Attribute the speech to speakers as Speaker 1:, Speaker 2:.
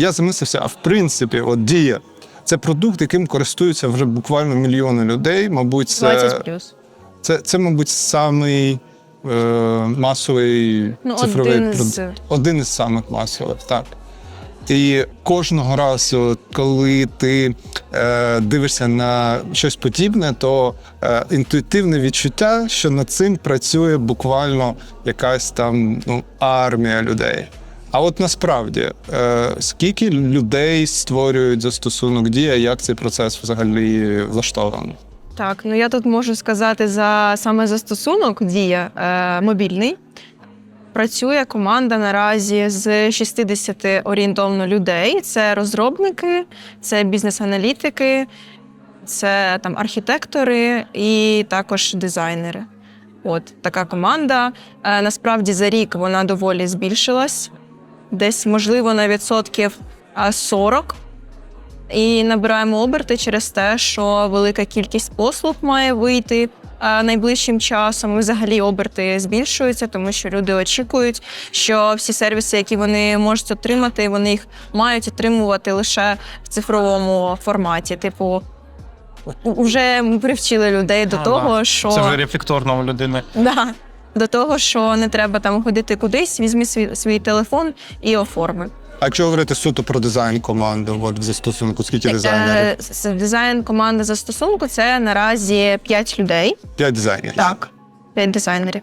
Speaker 1: я замислився, а в принципі, от дія. Це продукт, яким користуються вже буквально мільйони людей. Мабуть, це,
Speaker 2: 20
Speaker 1: це, це мабуть, самий е, масовий
Speaker 2: Ну,
Speaker 1: цифровий
Speaker 2: один
Speaker 1: продукт.
Speaker 2: з-
Speaker 1: Один із самих масових, так. І кожного разу, коли ти е, дивишся на щось подібне, то е, інтуїтивне відчуття, що над цим працює буквально якась там ну, армія людей. А от насправді, е, скільки людей створюють застосунок дія, як цей процес взагалі влаштований?
Speaker 2: Так, ну я тут можу сказати за саме застосунок Дія е, мобільний. Працює команда наразі з 60 орієнтовно людей. Це розробники, це бізнес-аналітики, це там архітектори і також дизайнери. От така команда. Е, насправді за рік вона доволі збільшилась, десь, можливо, на відсотків е, 40. І набираємо оберти через те, що велика кількість послуг має вийти найближчим часом. І взагалі оберти збільшуються, тому що люди очікують, що всі сервіси, які вони можуть отримати, вони їх мають отримувати лише в цифровому форматі. Типу, вже ми привчили людей до
Speaker 3: Ну,
Speaker 2: того,
Speaker 3: да.
Speaker 2: що
Speaker 3: Це вже рефлекторно у людини.
Speaker 2: да, до того, що не треба там ходити кудись, візьми свій, свій телефон і оформи.
Speaker 1: А якщо говорити суто про дизайн команди, от в застосунку, скільки дизайнерів?
Speaker 2: Е, с- Дизайн команди застосунку це наразі 5 людей.
Speaker 1: П'ять дизайнерів.
Speaker 2: Так. 5 дизайнерів.